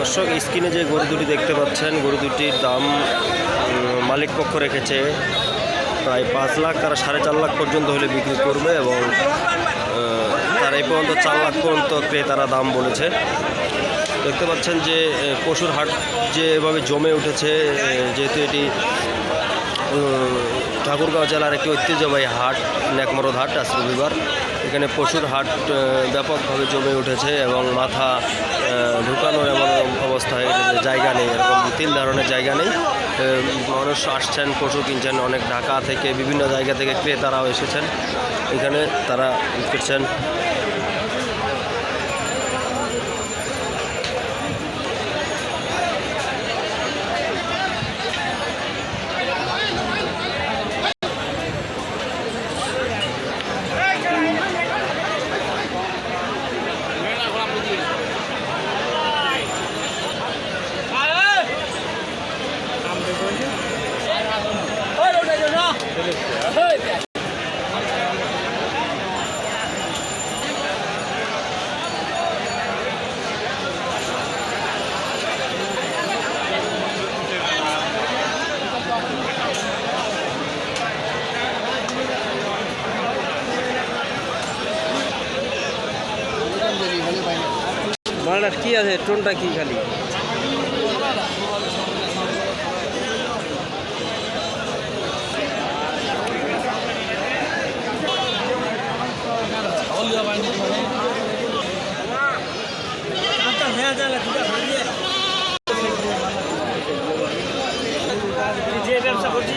দর্শক স্ক্রিনে যে গরু দুটি দেখতে পাচ্ছেন, গরু দুটির দাম মালিক পক্ষ রেখেছে। প্রায় পাঁচ লাখ তারা সাড়ে চার লাখ পর্যন্ত হলে বিক্রি করবে এবং তারা এই পর্যন্ত চার লাখ পর্যন্ত ক্রেতারা দাম বলেছে। দেখতে পাচ্ছেন যে পশুর হাট যে এভাবে জমে উঠেছে যেহেতু এটি ঠাকুরগাঁও জেলার একটি ঐতিহ্যবাহী হাট, ন্যাকমরদ হাট, আজ রবিবার। এখানে পশুর হাট ব্যাপকভাবে জমে উঠেছে এবং মাথা ঢুকানোর এমন অবস্থায় জায়গা নেই। এরকম তিন ধরনের জায়গা নেই। মানুষ আসছেন, পশু কিনছেন, অনেক ঢাকা থেকে বিভিন্ন জায়গা থেকে ক্রেতারাও এসেছেন। এখানে তারা করছেন। মালটার কি আছে? টোনটা কি খালি? যে ব্যবসা করছি